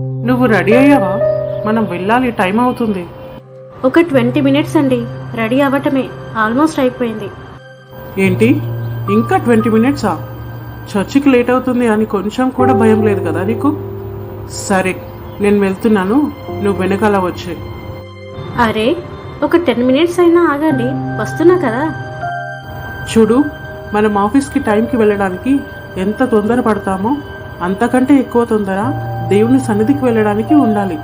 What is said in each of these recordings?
నువ్వు రెడీ అయ్యావా? మనం వెళ్ళాలి టైం అవుతుంది. ఒక ట్వంటీ మినిట్స్ అండి. రెడీ అవ్వటమే. ఆల్మోస్ట్ అయిపోయింది. ఏంటి? ఇంకా ట్వంటీ మినిట్సా? చర్చికి లేట్ అవుతుంది అని కొంచెం కూడా భయం లేదు కదా నీకు? సరే నేను వెళ్తున్నాను. నువ్వు వెనకాల వచ్చే. అరే ఒక టెన్ మినిట్స్ అయినా ఆగండి. వస్తున్నా కదా. చూడు మనం ఆఫీస్కి టైంకి వెళ్ళడానికి ఎంత తొందర పడతామో అంతకంటే ఎక్కువ తొందర? దేవుని సన్నిధికి వెళ్ళడానికి ఉండాలి.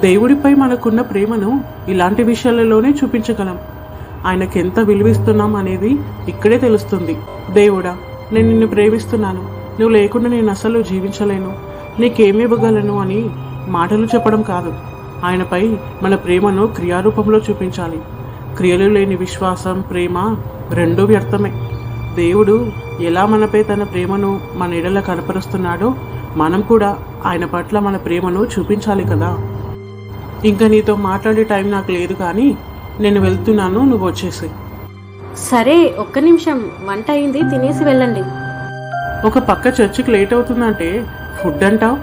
దేవుడిపై మనకున్న ప్రేమను ఇలాంటి విషయాలలోనే చూపించగలం. ఆయనకు ఎంత విలువిస్తున్నాం అనేది ఇక్కడే తెలుస్తుంది. దేవుడా నేను నిన్ను ప్రేమిస్తున్నాను. నువ్వు లేకుండా నేను అసలు జీవించలేను. నీకేమి ఇవ్వగలను అని మాటలు చెప్పడం కాదు. ఆయనపై మన ప్రేమను క్రియారూపంలో చూపించాలి. క్రియలు లేని విశ్వాసం ప్రేమ రెండూ వ్యర్థమే. దేవుడు ఎలా మనపై తన ప్రేమను మన ఎడల కనపరుస్తున్నాడో మనం కూడా ఆయన పట్ల మన ప్రేమను చూపించాలి కదా. ఇంకా నీతో మాట్లాడే టైం నాకు లేదు కానీ నేను వెళ్తున్నాను నువ్వు వచ్చేసి సరే ఒక్క నిమిషం. వంట అయింది తినేసి వెళ్ళండి. ఒక పక్క చర్చికి లేట్ అవుతుందంటే ఫుడ్ అంటావు?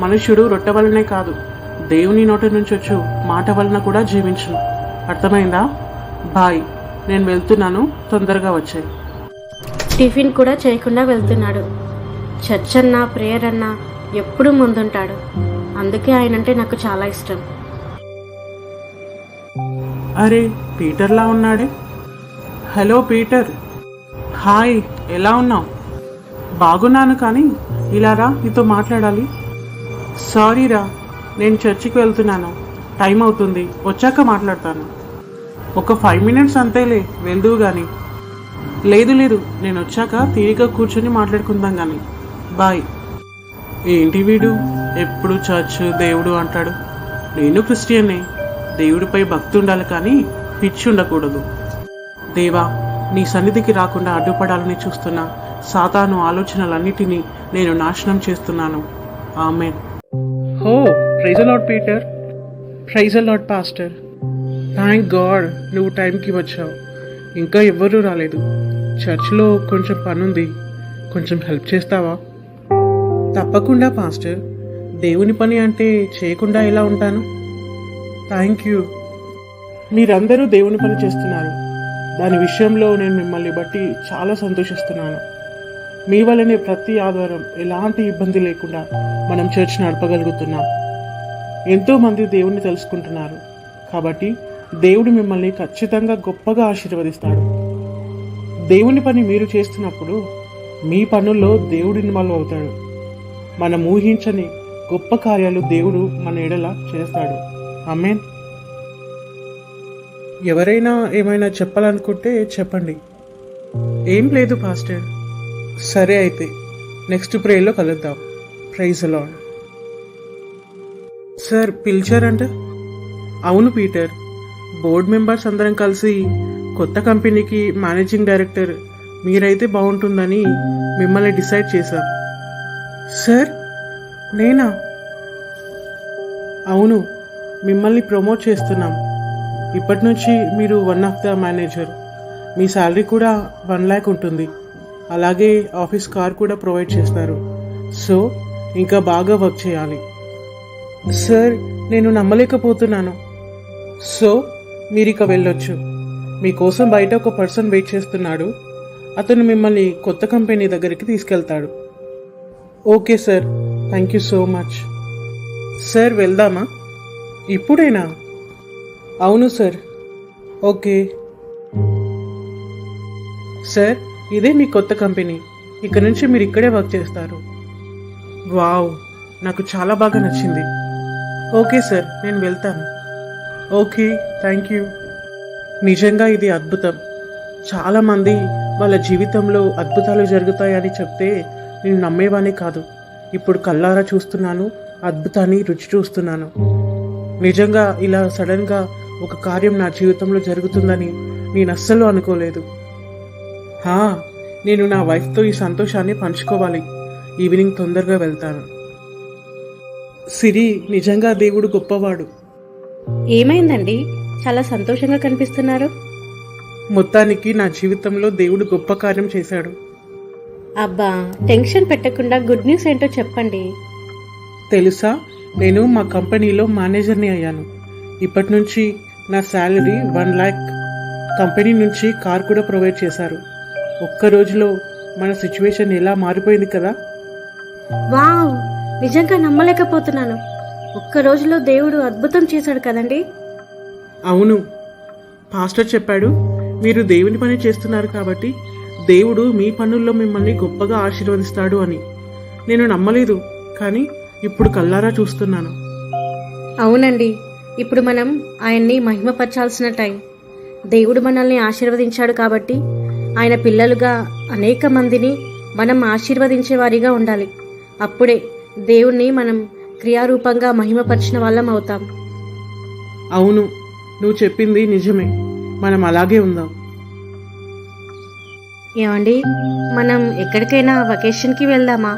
మనుష్యుడు రొట్టె వలనే కాదు. దేవుని నోటి నుంచి వచ్చు మాట వలన కూడా జీవించును అర్థమైందా? బాయ్. నేను వెళ్తున్నాను తొందరగా వచ్చాయి. టిఫిన్ కూడా చేయకుండా వెళ్తున్నాడు. చర్చ్ అన్నా ప్రేయర్ అన్నా ఎప్పుడు ముందుంటాడు. అందుకే ఆయనంటే నాకు చాలా ఇష్టం. అరే పీటర్లా ఉన్నాడే? Hello Peter. హాయ్ ఎలా ఉన్నావు? బాగున్నాను కానీ ఇలా రా నీతో మాట్లాడాలి. సారీ రా నేను చర్చికి వెళ్తున్నాను. టైం అవుతుంది వచ్చాక మాట్లాడతాను. ఒక ఫైవ్ మినిట్స్ అంతేలే వెళ్దువు కానీ లేదు లేదు నేను వచ్చాక తీరిక కూర్చొని మాట్లాడుకుందాం కానీ బాయ్. ఏంటి వీడు? ఎప్పుడు చర్చ్ దేవుడు అంటాడు? నేను క్రిస్టియన్నే. దేవుడిపై భక్తి ఉండాలి కానీ పిచ్చి ఉండకూడదు. దేవా నీ సన్నిధికి రాకుండా అడ్డుపడాలని చూస్తున్న సాతాను ఆలోచనలన్నిటినీ నేను నాశనం చేస్తున్నాను. Amen. Oh praise Lord Peter. Praise Lord pastor. Thank God నువ్వు టైంకి వచ్చావు. ఇంకా ఎవ్వరూ రాలేదు. చర్చ్లో కొంచెం పనుంది. కొంచెం హెల్ప్ చేస్తావా? తప్పకుండా పాస్టర్. దేవుని పని అంటే చేయకుండా ఎలా ఉంటాను? Thank you. మీరందరూ దేవుని పని చేస్తున్నారు. దాని విషయంలో నేను మిమ్మల్ని బట్టి చాలా సంతోషిస్తున్నాను. మీ వల్లనే ప్రతి ఆధారం ఎలాంటి ఇబ్బంది లేకుండా మనం చర్చ్ నడపగలుగుతున్నాం. ఎంతో మంది దేవుణ్ణి తెలుసుకుంటున్నారు. కాబట్టి దేవుడు మిమ్మల్ని ఖచ్చితంగా గొప్పగా ఆశీర్వదిస్తాడు. దేవుని పని మీరు చేస్తున్నప్పుడు మీ పనుల్లో దేవుడు ఇన్వాల్వ్ అవుతాడు. మనం ఊహించని గొప్ప కార్యాలు దేవుడు మన ఎడల చేస్తాడు. అమ్మేన్ ఎవరైనా ఏమైనా చెప్పాలనుకుంటే చెప్పండి. ఏం లేదు పాస్టర్. సరే అయితే నెక్స్ట్ ప్రేలో కలుద్దాం. ప్రైజ్ అలా సార్ పిలిచారంట? అవును పీటర్. బోర్డ్ మెంబర్స్ అందరం కలిసి కొత్త కంపెనీకి మేనేజింగ్ డైరెక్టర్ మీరైతే బాగుంటుందని మిమ్మల్ని డిసైడ్ చేశాం. సార్ నేనా? అవును మిమ్మల్ని ప్రమోట్ చేస్తున్నాం. ఇప్పటి నుంచి మీరు వన్ ఆఫ్ ద మేనేజర్ మీ శాలరీ కూడా వన్ ల్యాక్ ఉంటుంది. అలాగే ఆఫీస్ కార్ కూడా ప్రొవైడ్ చేస్తారు. సో ఇంకా బాగా వర్క్ చేయాలి. సార్ నేను నమ్మలేకపోతున్నాను. సో మీరు ఇక వెళ్ళొచ్చు. మీకోసం బయట ఒక పర్సన్ వెయిట్ చేస్తున్నాడు. అతను మిమ్మల్ని కొత్త కంపెనీ దగ్గరికి తీసుకెళ్తాడు. Okay sir. Thank you so much. Sir వెళ్దామా? ఇప్పుడేనా? అవును సార్. ఓకే. సార్ ఇదే మీ కొత్త కంపెనీ. ఇక్కడ నుంచి మీరు ఇక్కడే వర్క్ చేస్తారు. వావ్ నాకు చాలా బాగా నచ్చింది. ఓకే సార్ నేను వెళ్తాను. Okay thank you. నిజంగా ఇది అద్భుతం. చాలామంది వాళ్ళ జీవితంలో అద్భుతాలు జరుగుతాయని చెప్తే నేను నమ్మేవానే కాదు. ఇప్పుడు కల్లారా చూస్తున్నాను అద్భుతాన్ని రుచి చూస్తున్నాను. నిజంగా ఇలా సడన్గా ఒక కార్యం నా జీవితంలో జరుగుతుందని నేను అస్సలు అనుకోలేదు. హా నేను నా వైఫ్తో ఈ సంతోషాన్ని పంచుకోవాలి. ఈవినింగ్ తొందరగా వెళ్తాను. సిరి నిజంగా దేవుడు గొప్పవాడు. ఏమైందండి? చాలా సంతోషంగా కనిపిస్తున్నారు. మొత్తానికి నా జీవితంలో దేవుడు గొప్ప కార్యం చేశాడు. అబ్బా టెన్షన్ పెట్టకుండా గుడ్ న్యూస్ ఏంటో చెప్పండి. తెలుసా? నేను మా కంపెనీలో మేనేజర్ని అయ్యాను. ఇప్పటి నుంచి నా శాలరీ వన్ ల్యాక్. కంపెనీ నుంచి కార్ కూడా ప్రొవైడ్ చేశారు. ఒక్క రోజులో మన సిచ్యువేషన్ ఎలా మారిపోయింది కదా? వావ్ నిజంగా నమ్మలేకపోతున్నాను. ఒక్క రోజులో దేవుడు అద్భుతం చేశాడు కదండి? అవును. పాస్టర్ చెప్పాడు మీరు దేవుని పని చేస్తున్నారు కాబట్టి దేవుడు మీ పనుల్లో మిమ్మల్ని గొప్పగా ఆశీర్వదిస్తాడు అని. నేను నమ్మలేదు కానీ ఇప్పుడు కల్లారా చూస్తున్నాను. అవునండి ఇప్పుడు మనం ఆయన్ని మహిమపరచాల్సిన టైం. దేవుడు మనల్ని ఆశీర్వదించాడు కాబట్టి ఆయన పిల్లలుగా అనేక మందిని మనం ఆశీర్వదించే వారిగా ఉండాలి. అప్పుడే దేవుణ్ణి మనం క్రియారూపంగా మహిమపరిచిన వాళ్ళం అవుతాం. అవును నువ్వు చెప్పింది నిజమే. మనం అలాగే ఉందాం. ఏమండి? మనం ఎక్కడికైనా వెకేషన్కి వెళ్దామా?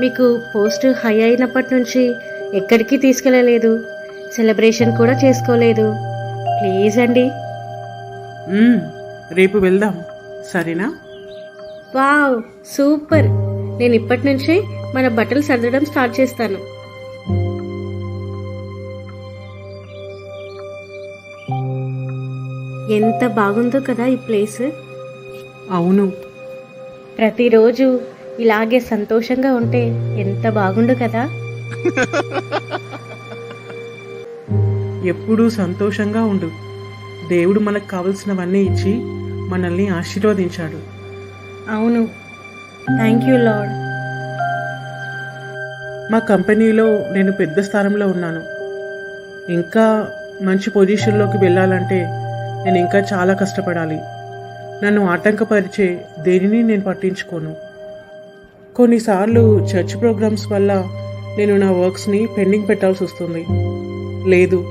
మీకు పోస్ట్ హై అయినప్పటి నుంచి ఎక్కడికి తీసుకెళ్ళలేదు? సెలబ్రేషన్ కూడా చేసుకోలేదు. ప్లీజ్ అండి. రేపు వెళ్దాం. సరేనా? Wow super. నేను ఇప్పటి నుంచే మన బట్టలు సర్దడం స్టార్ట్ చేస్తాను. ఎంత బాగుందో కదా ఈ ప్లేస్ అవును. ప్రతిరోజు ఇలాగే సంతోషంగా ఉంటే ఎంత బాగుండు కదా? ఎప్పుడూ సంతోషంగా ఉండు. దేవుడు మనకు కావలసినవన్నీ ఇచ్చి మనల్ని ఆశీర్వదించాడు. అవును. థ్యాంక్ యూ లార్డ్ మా కంపెనీలో నేను పెద్ద స్థానంలో ఉన్నాను. ఇంకా మంచి పొజిషన్లోకి వెళ్ళాలంటే నేను ఇంకా చాలా కష్టపడాలి. నన్ను ఆటంకపరిచే దేనిని నేను పట్టించుకోను. కొన్నిసార్లు చర్చ్ ప్రోగ్రామ్స్ వల్ల నేను నా వర్క్స్ని పెండింగ్ పెట్టాల్సి వస్తుంది. లేదు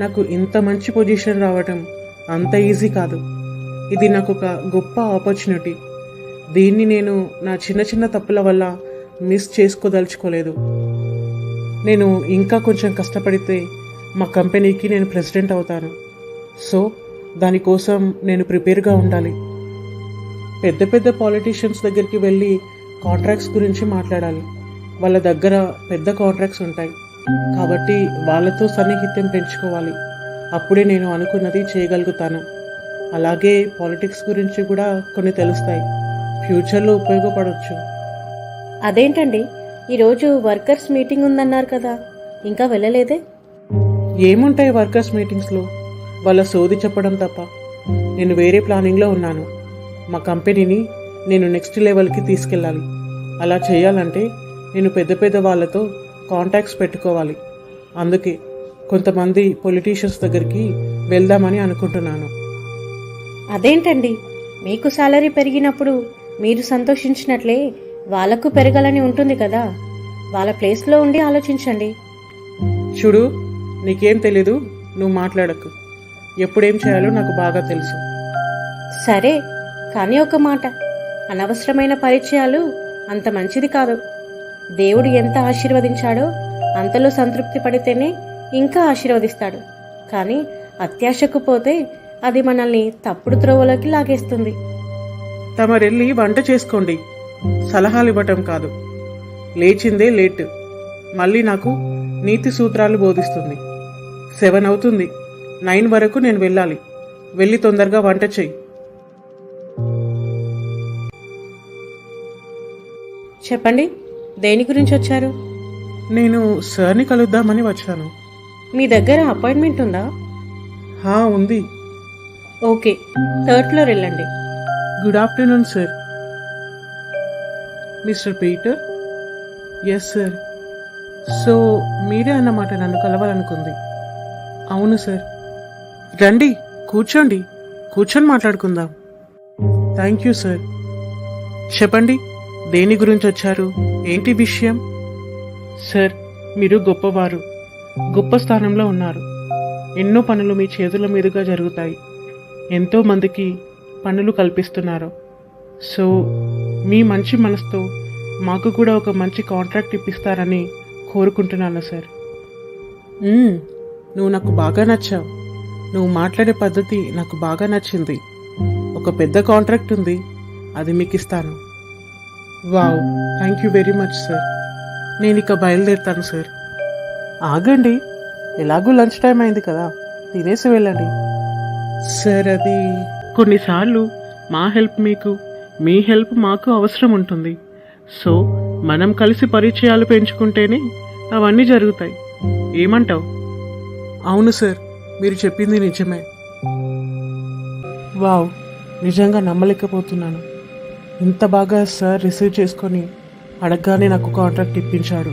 నాకు ఇంత మంచి పొజిషన్ రావటం అంత ఈజీ కాదు. ఇది నాకు ఒక గొప్ప ఆపర్చునిటీ. దీన్ని నేను నా చిన్న చిన్న తప్పుల వల్ల మిస్ చేసుకోదలుచుకోలేదు. నేను ఇంకా కొంచెం కష్టపడితే మా కంపెనీకి నేను ప్రెసిడెంట్ అవుతాను. సో దానికోసం నేను ప్రిపేర్గా ఉండాలి. పెద్ద పెద్ద పాలిటీషియన్స్ దగ్గరికి వెళ్ళి కాంట్రాక్ట్స్ గురించి మాట్లాడాలి. వాళ్ళ దగ్గర పెద్ద కాంట్రాక్ట్స్ ఉంటాయి. కాబట్టి వాళ్ళతో సన్నిహిత్యం పెంచుకోవాలి. అప్పుడే నేను అనుకున్నది చేయగలుగుతాను. అలాగే పాలిటిక్స్ గురించి కూడా కొన్ని తెలుస్తాయి. ఫ్యూచర్లో ఉపయోగపడవచ్చు అదేంటండి? ఈరోజు వర్కర్స్ మీటింగ్ ఉందన్నారు కదా. ఇంకా వెళ్ళలేదే? ఏముంటాయి వర్కర్స్ మీటింగ్స్లో? వాళ్ళ సోది చెప్పడం తప్ప. నేను వేరే ప్లానింగ్లో ఉన్నాను. మా కంపెనీని నేను నెక్స్ట్ లెవెల్కి తీసుకెళ్ళాలి. అలా చేయాలంటే నేను పెద్ద పెద్ద వాళ్ళతో కాంటాక్ట్స్ పెట్టుకోవాలి. అందుకే కొంతమంది పొలిటీషియన్స్ దగ్గరికి వెళ్దామని అనుకుంటున్నాను. అదేంటండి? మీకు సాలరీ పెరిగినప్పుడు మీరు సంతోషించినట్లే వాళ్ళకు పెరగాలని ఉంటుంది కదా. వాళ్ళ ప్లేస్లో ఉండి ఆలోచించండి. చూడు నీకేం తెలీదు నువ్వు మాట్లాడకు. ఎప్పుడేం చేయాలో నాకు బాగా తెలుసు. సరే కానీ ఒక మాట. అనవసరమైన పరిచయాలు అంత మంచిది కాదు. దేవుడు ఎంత ఆశీర్వదించాడో అంతలో సంతృప్తి పడితేనే ఇంకా ఆశీర్వదిస్తాడు. కానీ అత్యాశకు పోతే అది మనల్ని తప్పుడు త్రోవలోకి లాగేస్తుంది. తమరెళ్ళి వంట చేసుకోండి. సలహాలు ఇవ్వటం కాదు. లేచిందే లేట్. మళ్ళీ నాకు నీతి సూత్రాలు బోధిస్తుంది. సెవెన్ అవుతుంది. నైన్ వరకు నేను వెళ్ళాలి. వెళ్ళి తొందరగా వంట చెయ్యి. చెప్పండి దేని గురించి వచ్చారు? నేను సార్ని కలుద్దామని వచ్చాను. మీ దగ్గర అపాయింట్మెంట్ ఉందా? హా ఉంది. ఓకే థర్డ్ ఫ్లోర్ వెళ్ళండి. Good afternoon sir. Mister Peter? Yes sir. So మీరే అన్నమాట నన్ను కలవాలనుకుంది. అవును సార్. రండి కూర్చోండి. కూర్చొని మాట్లాడుకుందాం. Thank you sir. చెప్పండి. దేని గురించి వచ్చారు? ఏంటి విషయం? సార్ మీరు గొప్పవారు. గొప్ప స్థానంలో ఉన్నారు. ఎన్నో పనులు మీ చేతుల మీదుగా జరుగుతాయి. ఎంతో మందికి పనులు కల్పిస్తున్నారు. సో మీ మంచి మనసుతో మాకు కూడా ఒక మంచి కాంట్రాక్ట్ ఇప్పిస్తారని కోరుకుంటున్నాను సార్. నువ్వు నాకు బాగా నచ్చావు. నువ్వు మాట్లాడే పద్ధతి నాకు బాగా నచ్చింది. ఒక పెద్ద కాంట్రాక్ట్ ఉంది. అది మీకు ఇస్తాను wow thank you very much sir నేను ఇక బయలుదేరుతాను సార్ ఆగండి. ఎలాగూ లంచ్ టైం అయింది కదా. తినేసి వెళ్ళండి. సార్ అది కొన్నిసార్లు మా హెల్ప్ మీకు మీ హెల్ప్ మాకు అవసరం ఉంటుంది. సో మనం కలిసి పరిచయాలు పెంచుకుంటేనే అవన్నీ జరుగుతాయి. ఏమంటావు? అవును సార్ మీరు చెప్పింది నిజమే. వావ్ నిజంగా నమ్మలేకపోతున్నాను. ఇంత బాగా సార్ రిసీవ్ చేసుకొని అడగగానే నాకు కాంట్రాక్ట్ ఇప్పించాడు.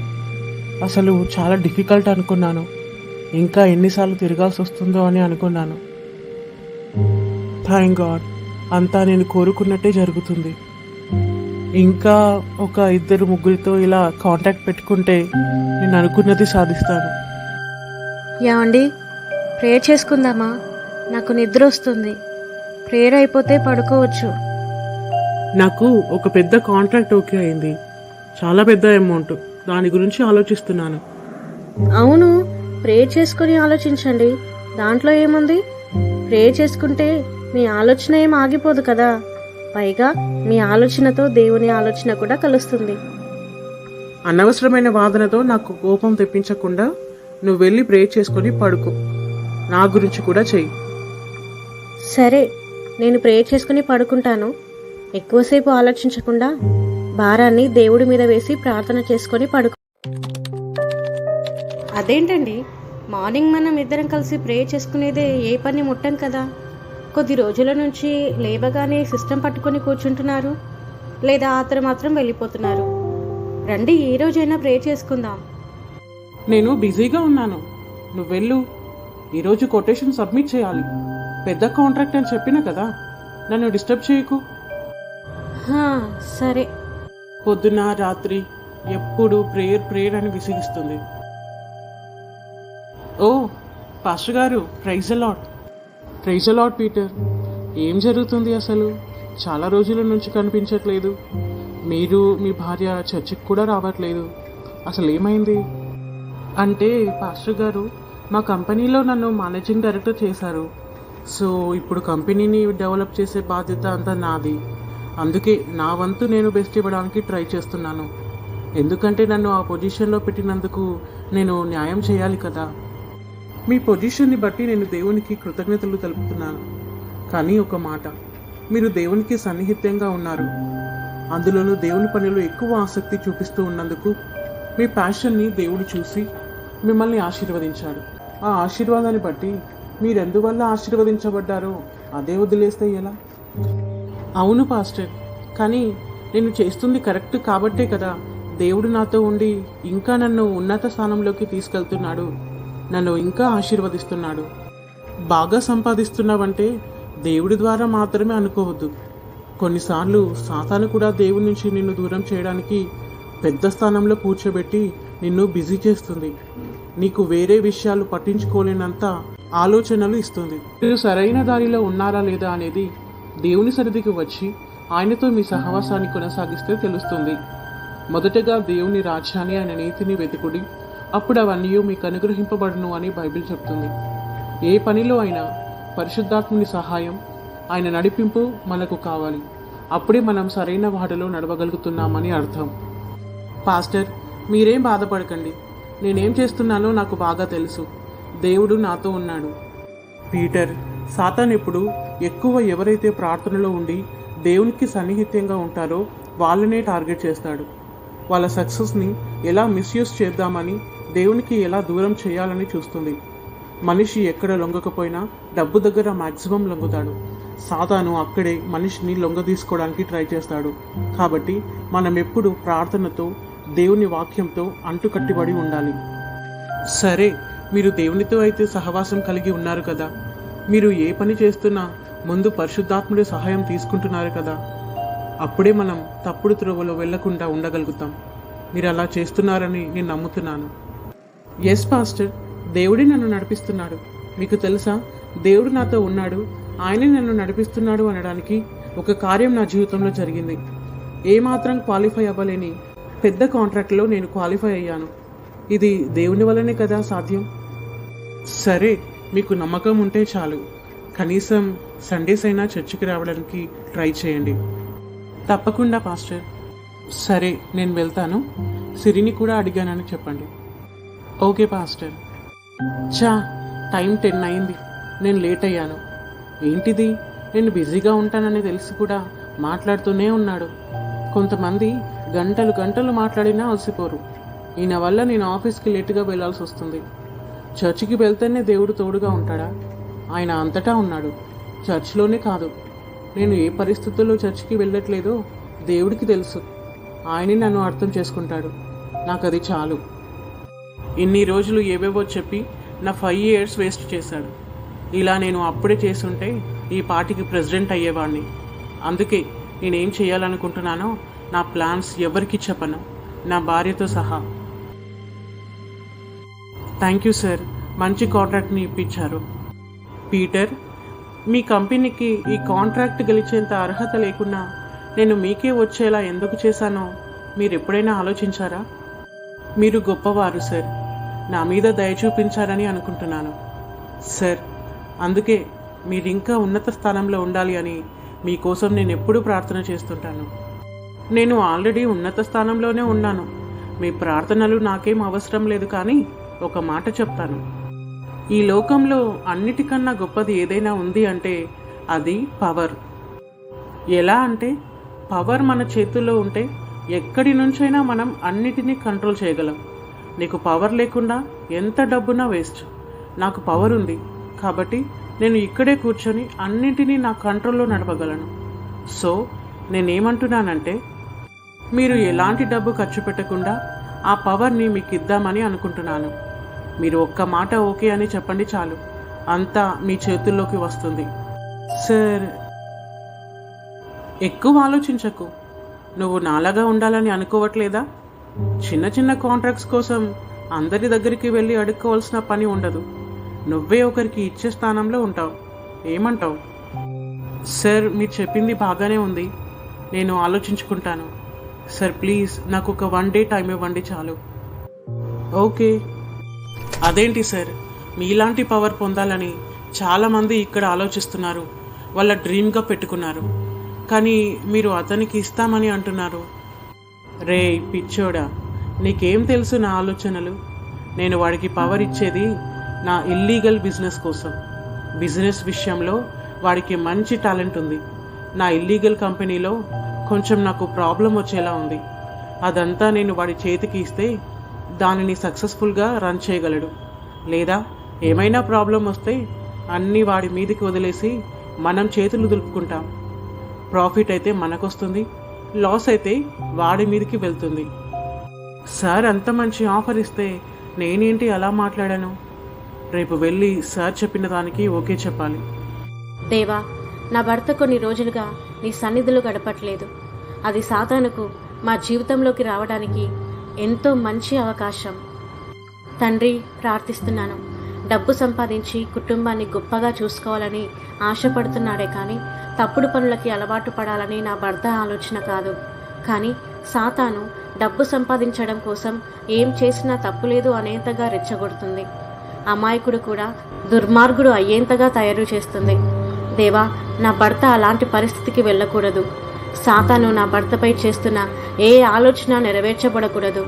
అసలు చాలా డిఫికల్ట్ అనుకున్నాను. ఇంకా ఎన్నిసార్లు తిరగాల్సి వస్తుందో అని అనుకున్నాను. థ్యాంక్ గాడ్ అంతా నేను కోరుకున్నట్టే జరుగుతుంది. ఇంకా ఒక ఇద్దరు ముగ్గురితో ఇలా కాంటాక్ట్ పెట్టుకుంటే నేను అనుకున్నది సాధిస్తాను. ఏమండి? ప్రేయర్ చేసుకుందామా? నాకు నిద్ర వస్తుంది. ప్రేయర్ అయిపోతే పడుకోవచ్చు. నాకు ఒక పెద్ద కాంట్రాక్ట్ ఓకే అయింది. చాలా పెద్ద అమౌంట్. దాని గురించి ఆలోచిస్తున్నాను. అవును ప్రేయర్ చేసుకుని ఆలోచించండి. దాంట్లో ఏముంది? ప్రేయర్ చేసుకుంటే మీ ఆలోచన ఏం ఆగిపోదు కదా. పైగా మీ ఆలోచనతో దేవుని ఆలోచన కూడా కలుస్తుంది. అనవసరమైన వాదనతో నాకు కోపం తెప్పించకుండా నువ్వు వెళ్ళి ప్రే చేసుకొని పడుకో. నా గురించి కూడా చెయ్యి. సరే నేను ప్రేయర్ చేసుకుని పడుకుంటాను. ఎక్కువసేపు ఆలోచించకుండా భారాన్ని దేవుడి మీద వేసి ప్రార్థన చేసుకొని పడుకో. అదేంటండి? మార్నింగ్ మనం ఇద్దరం కలిసి ప్రే చేసుకునేదే ఏ పని ముట్టం కదా? కొద్ది రోజుల నుంచి లేవగానే సిస్టమ్ పట్టుకొని కూర్చుంటున్నారు. లేదా ఆతరు మాత్రం వెళ్ళిపోతున్నారు. రండి ఈ రోజైనా ప్రే చేసుకుందాం. నేను బిజీగా ఉన్నాను. నువ్వు వెళ్ళు. ఈరోజు కొటేషన్ సబ్మిట్ చేయాలి. పెద్ద కాంట్రాక్ట్ అని చెప్పిన కదా? నన్ను డిస్టర్బ్ చేయకు. సరే. పొద్దున రాత్రి ఎప్పుడు ప్రేయర్ ప్రేయర్ అని విసిగిస్తుంది. ఓ పాస్టర్ గారు praise a lot praise a lot Peter. ఏం జరుగుతుంది అసలు? చాలా రోజుల నుంచి కనిపించట్లేదు. మీరు మీ భార్య చర్చికి కూడా రావట్లేదు. అసలు ఏమైంది? అంటే పాస్టర్ గారు మా కంపెనీలో నన్ను మేనేజింగ్ డైరెక్టర్ చేశారు. సో ఇప్పుడు కంపెనీని డెవలప్ చేసే బాధ్యత అంతా నాది. అందుకే నా వంతు నేను బెస్ట్ ఇవ్వడానికి ట్రై చేస్తున్నాను. ఎందుకంటే నన్ను ఆ పొజిషన్లో పెట్టినందుకు నేను న్యాయం చేయాలి కదా. మీ పొజిషన్ని బట్టి నేను దేవునికి కృతజ్ఞతలు తెలుపుతున్నాను. కానీ ఒక మాట మీరు దేవునికి సన్నిహితంగా ఉన్నారు. అందులోనూ దేవుని పనిలో ఎక్కువ ఆసక్తి చూపిస్తూ ఉన్నందుకు మీ ప్యాషన్ని దేవుడు చూసి మిమ్మల్ని ఆశీర్వదించాడు. ఆ ఆశీర్వాదాన్ని బట్టి మీరెందువల్ల ఆశీర్వదించబడ్డారో అదే వదిలేస్తే ఎలా? అవును పాస్టర్. కానీ నేను చేస్తుంది కరెక్ట్ కాబట్టే కదా దేవుడు నాతో ఉండి ఇంకా నన్ను ఉన్నత స్థానంలోకి తీసుకెళ్తున్నాడు. నన్ను ఇంకా ఆశీర్వదిస్తున్నాడు. బాగా సంపాదిస్తున్నావంటే దేవుడి ద్వారా మాత్రమే అనుకోవద్దు. కొన్నిసార్లు సాతాను కూడా దేవుడి నుంచి నిన్ను దూరం చేయడానికి పెద్ద స్థానంలో కూర్చోబెట్టి నిన్ను బిజీ చేస్తుంది. నీకు వేరే విషయాలు పట్టించుకోలేనంత ఆలోచనలు ఇస్తుంది. మీరు సరైన దారిలో ఉన్నారా లేదా అనేది దేవుని సన్నిధికి వచ్చి ఆయనతో మీ సహవాసాన్ని కొనసాగిస్తే తెలుస్తుంది. మొదటగా దేవుని రాజ్యాన్ని ఆయన నీతిని వెతుకుడి అప్పుడు అవన్నీ మీకు అనుగ్రహింపబడును అని బైబిల్ చెప్తుంది. ఏ పనిలో అయినా పరిశుద్ధాత్ముని సహాయం ఆయన నడిపింపు మనకు కావాలి. అప్పుడే మనం సరైన వాటిలో నడవగలుగుతున్నామని అర్థం. పాస్టర్ మీరేం బాధపడకండి. నేనేం చేస్తున్నానో నాకు బాగా తెలుసు. దేవుడు నాతో ఉన్నాడు. పీటర్ సాతాన్ ఇప్పుడు ఎక్కువ ఎవరైతే ప్రార్థనలో ఉండి దేవునికి సన్నిహిత్యంగా ఉంటారో వాళ్ళనే టార్గెట్ చేస్తాడు. వాళ్ళ సక్సెస్ని ఎలా మిస్యూజ్ చేద్దామని దేవునికి ఎలా దూరం చేయాలని చూస్తుంది. మనిషి ఎక్కడ లొంగకపోయినా డబ్బు దగ్గర మ్యాక్సిమం లొంగుతాడు. సాతాను అక్కడే మనిషిని లొంగ తీసుకోవడానికి ట్రై చేస్తాడు. కాబట్టి మనం ఎప్పుడు ప్రార్థనతో దేవుని వాక్యంతో అంటుకట్టిబడి ఉండాలి. సరే మీరు దేవునితో అయితే సహవాసం కలిగి ఉన్నారు కదా. మీరు ఏ పని చేస్తున్నా ముందు పరిశుద్ధాత్ముడి సహాయం తీసుకుంటున్నారు కదా. అప్పుడే మనం తప్పుడు త్రోవలో వెళ్ళకుండా ఉండగలుగుతాం. మీరు అలా చేస్తున్నారని నేను నమ్ముతున్నాను. ఎస్ పాస్టర్ దేవుడే నన్ను నడిపిస్తున్నాడు. మీకు తెలుసా? దేవుడు నాతో ఉన్నాడు. ఆయనే నన్ను నడిపిస్తున్నాడు అనడానికి ఒక కార్యం నా జీవితంలో జరిగింది. ఏమాత్రం క్వాలిఫై అవ్వలేని పెద్ద కాంట్రాక్ట్లో నేను క్వాలిఫై అయ్యాను. ఇది దేవుని వల్లనే కదా సాధ్యం? సరే మీకు నమ్మకం ఉంటే చాలు. కనీసం సండేస్ అయినా చర్చికి రావడానికి ట్రై చేయండి. తప్పకుండా పాస్టర్. సరే నేను వెళ్తాను. సిరిని కూడా అడిగానని చెప్పండి. Okay pastor. చా టైం టెన్ అయింది. నేను లేట్ అయ్యాను. ఏంటిది? నేను బిజీగా ఉంటానని తెలిసి కూడా మాట్లాడుతూనే ఉన్నాడు. కొంతమంది గంటలు గంటలు మాట్లాడినా అలసిపోరు. ఈయన వల్ల నేను ఆఫీస్కి లేటుగా వెళ్ళాల్సి వస్తుంది. చర్చికి వెళ్తేనే దేవుడు తోడుగా ఉంటాడా? ఆయన అంతటా ఉన్నాడు. చర్చ్లోనే కాదు. నేను ఏ పరిస్థితుల్లో చర్చికి వెళ్ళట్లేదో దేవుడికి తెలుసు. ఆయనే నన్ను అర్థం చేసుకుంటాడు. నాకు అది చాలు. ఇన్ని రోజులు ఏవేవో చెప్పి నా ఫైవ్ ఇయర్స్ వేస్ట్ చేశాడు. ఇలా నేను అప్పుడే చేసుంటే ఈ పార్టీకి ప్రెసిడెంట్ అయ్యేవాడిని అందుకే నేనేం చేయాలనుకుంటున్నానో నా ప్లాన్స్ ఎవరికి చెప్పను. నా భార్యతో సహా. Thank you sir. మంచి కాంట్రాక్ట్ని ఇప్పించారు. పీటర్ మీ కంపెనీకి ఈ కాంట్రాక్ట్ గెలిచేంత అర్హత లేకున్నా నేను మీకే వచ్చేలా ఎందుకు చేశానో మీరు ఎప్పుడైనా ఆలోచించారా? మీరు గొప్పవారు సార్. నా మీద దయ చూపించారని అనుకుంటున్నాను. సార్ అందుకే మీరు ఇంకా ఉన్నత స్థానంలో ఉండాలి అని మీకోసం నేను ఎప్పుడూ ప్రార్థన చేస్తుంటాను. నేను ఆల్రెడీ ఉన్నత స్థానంలోనే ఉన్నాను. మీ ప్రార్థనలు నాకేం అవసరం లేదు కానీ ఒక మాట చెప్తాను. ఈ లోకంలో అన్నిటికన్నా గొప్పది ఏదైనా ఉంది అంటే అది పవర్. ఎలా అంటే పవర్ మన చేతుల్లో ఉంటే ఎక్కడి నుంచైనా మనం అన్నిటినీ కంట్రోల్ చేయగలం. నీకు పవర్ లేకుండా ఎంత డబ్బునా వేస్ట్. నాకు పవర్ ఉంది కాబట్టి నేను ఇక్కడే కూర్చొని అన్నింటినీ నా కంట్రోల్లో నడపగలను. సో నేనేమంటున్నానంటే మీరు ఎలాంటి డబ్బు ఖర్చు పెట్టకుండా ఆ పవర్ని మీకు ఇద్దామని అనుకుంటున్నాను. మీరు ఒక్క మాట ఓకే అని చెప్పండి చాలు. అంతా మీ చేతుల్లోకి వస్తుంది. సార్ ఎక్కువ ఆలోచించకు. నువ్వు నాలాగా ఉండాలని అనుకోవట్లేదా? చిన్న చిన్న కాంట్రాక్ట్స్ కోసం అందరి దగ్గరికి వెళ్ళి అడుక్కోవాల్సిన పని ఉండదు. నువ్వే ఒకరికి ఇచ్చే స్థానంలో ఉంటావు. ఏమంటావు? సార్ మీరు చెప్పింది బాగానే ఉంది. నేను ఆలోచించుకుంటాను. సార్ ప్లీజ్ నాకు ఒక వన్ డే టైం ఇవ్వండి చాలు. ఓకే. అదేంటి సార్? మీలాంటి పవర్ పొందాలని చాలామంది ఇక్కడ ఆలోచిస్తున్నారు. వాళ్ళ డ్రీమ్గా పెట్టుకున్నారు. కానీ మీరు అతనికి ఇస్తామని అంటున్నారు. రే పిచ్చోడా నీకేం తెలుసు నా ఆలోచనలు? నేను వాడికి పవర్ ఇచ్చేది నా ఇల్లీగల్ బిజినెస్ కోసం. బిజినెస్ విషయంలో వాడికి మంచి టాలెంట్ ఉంది. నా ఇల్లీగల్ కంపెనీలో కొంచెం నాకు ప్రాబ్లం వచ్చేలా ఉంది. అదంతా నేను వాడి చేతికి ఇస్తే దానిని సక్సెస్ఫుల్గా రన్ చేయగలడు. లేదా ఏమైనా ప్రాబ్లం వస్తే అన్నీ వాడి మీదకి వదిలేసి మనం చేతులు దులుపుకుంటాం. ప్రాఫిట్ అయితే మనకొస్తుంది లాస్ అయితే వాడి మీదకి వెళ్తుంది. సార్ అంత మంచి ఆఫర్ ఇస్తే నేనేంటి అలా మాట్లాడాను? రేపు వెళ్ళి సార్ చెప్పిన దానికి ఓకే చెప్పాలి. దేవా నా భర్త కొన్ని రోజులుగా నీ సన్నిధిలో గడపట్లేదు. అది సాతానుకు మా జీవితంలోకి రావడానికి ఎంతో మంచి అవకాశం. తండ్రి ప్రార్థిస్తున్నాను. డబ్బు సంపాదించి కుటుంబాన్ని గొప్పగా చూసుకోవాలని ఆశపడుతున్నాడే కానీ తప్పుడు పనులకి అలవాటు పడాలని నా భర్త ఆలోచన కాదు. కానీ సాతాను డబ్బు సంపాదించడం కోసం ఏం చేసినా తప్పులేదు అనేంతగా రెచ్చగొడుతుంది. అమాయకుడు కూడా దుర్మార్గుడు అయ్యేంతగా తయారు చేస్తుంది. దేవా నా భర్త అలాంటి పరిస్థితికి వెళ్ళకూడదు. సాతాను నా భర్తపై చేస్తున్న ఏ ఆలోచన నెరవేర్చబడకూడదు.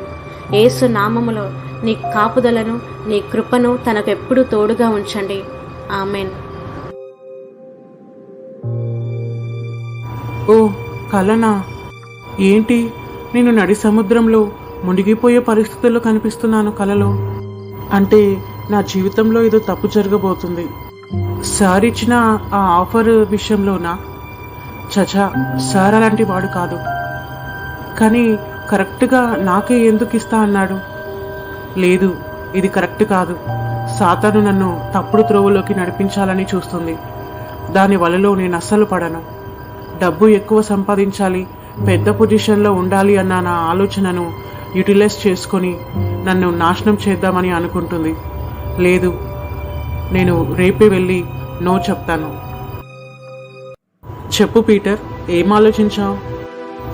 ఏసు నామములో నీ కాపుదలను నీ కృపను తనకెప్పుడు తోడుగా ఉంచండి. ఆమెన్. ఓ కలనా ఏంటి? నేను నడి సముద్రంలో మునిగిపోయే పరిస్థితుల్లో కనిపిస్తున్నాను కలలో. అంటే నా జీవితంలో ఏదో తప్పు జరగబోతుంది. సార్ ఇచ్చిన ఆ ఆఫర్ విషయంలోనా? చచా సార్ అలాంటి వాడు కాదు. కానీ కరెక్ట్గా నాకే ఎందుకు ఇస్తా అన్నాడు? లేదు ఇది కరెక్ట్ కాదు. సాతాను నన్ను తప్పుడు త్రోవలోకి నడిపించాలని చూస్తుంది. దాని వలలో నేను అస్సలు పడను. డబ్బు ఎక్కువ సంపాదించాలి పెద్ద పొజిషన్లో ఉండాలి అన్న నా ఆలోచనను యూటిలైజ్ చేసుకొని నన్ను నాశనం చేద్దామని అనుకుంటుంది. లేదు నేను రేపే వెళ్ళి నో చెప్తాను. చెప్పు పీటర్. ఏం ఆలోచించావు?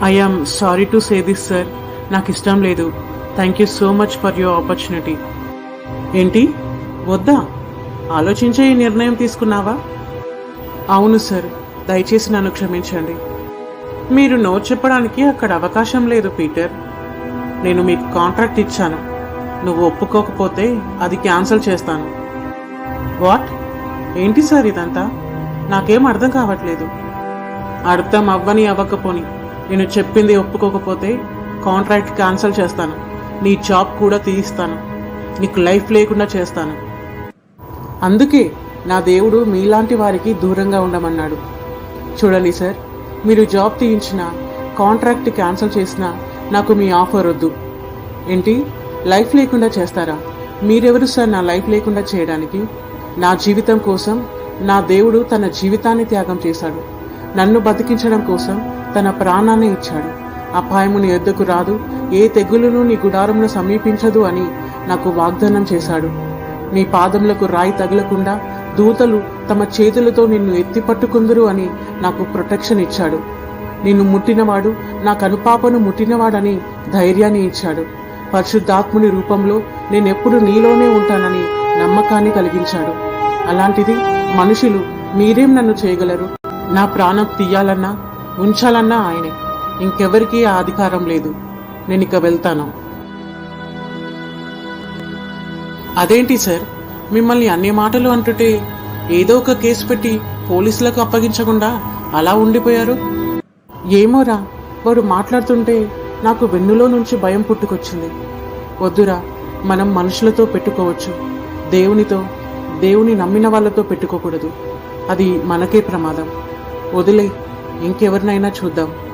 I am sorry to say this sir నాకు ఇష్టం లేదు. Thank you so much for your opportunity ఏంటి? వద్దా? ఆలోచించే ఈ నిర్ణయం తీసుకున్నావా? అవును సార్ దయచేసి నన్ను క్షమించండి. మీరు నో చెప్పడానికి అక్కడ అవకాశం లేదు పీటర్. నేను మీకు కాంట్రాక్ట్ ఇచ్చాను. నువ్వు ఒప్పుకోకపోతే అది క్యాన్సిల్ చేస్తాను. వాట్? ఏంటి సార్ ఇదంతా? నాకేం అర్థం కావట్లేదు. అర్థం అవ్వని అవ్వకపోని. నేను చెప్పింది ఒప్పుకోకపోతే కాంట్రాక్ట్ క్యాన్సిల్ చేస్తాను. నీ జాబ్ కూడా తీయిస్తాను. నీకు లైఫ్ లేకుండా చేస్తాను. అందుకే నా దేవుడు మీలాంటి వారికి దూరంగా ఉండమన్నాడు. చూడండి సార్ మీరు జాబ్ తీయించిన కాంట్రాక్ట్ క్యాన్సిల్ చేసినా నాకు మీ ఆఫర్ వద్దు. ఏంటి? లైఫ్ లేకుండా చేస్తారా? మీరెవరు సార్ నా లైఫ్ లేకుండా చేయడానికి? నా జీవితం కోసం నా దేవుడు తన జీవితాన్ని త్యాగం చేశాడు. నన్ను బతికించడం కోసం తన ప్రాణాన్ని ఇచ్చాడు. అపాయముని ఎద్దకు రాదు ఏ తెగులును నీ గుడారమును సమీపించదు అని నాకు వాగ్దానం చేశాడు. నీ పాదములకు రాయి తగలకుండా దూతలు తమ చేతులతో నిన్ను ఎత్తి పట్టుకుందరు అని నాకు ప్రొటెక్షన్ ఇచ్చాడు. నిన్ను ముట్టినవాడు నా కనుపాపను ముట్టినవాడని ధైర్యాన్ని ఇచ్చాడు. పరిశుద్ధాత్ముని రూపంలో నేనెప్పుడు నీలోనే ఉంటానని నమ్మకాన్ని కలిగించాడు. అలాంటిది మనుషులు మీరేం నన్ను చేయగలరు? నా ప్రాణం తీయాలన్నా ఉంచాలన్నా ఆయనే. ఇంకెవరికీ ఆ అధికారం లేదు. నేను ఇక వెళ్తాను. అదేంటి సార్? మిమ్మల్ని అన్ని మాటలు అంటుంటే ఏదో ఒక కేసు పెట్టి పోలీసులకు అప్పగించకుండా అలా ఉండిపోయారు? ఏమోరా వాడు మాట్లాడుతుంటే నాకు వెన్నులో నుంచి భయం పుట్టుకొచ్చింది. వద్దురా మనం మనుషులతో పెట్టుకోవచ్చు. దేవునితో దేవుని నమ్మిన వాళ్ళతో పెట్టుకోకూడదు. అది మనకే ప్రమాదం. వదిలే. ఇంకెవరినైనా చూద్దాం.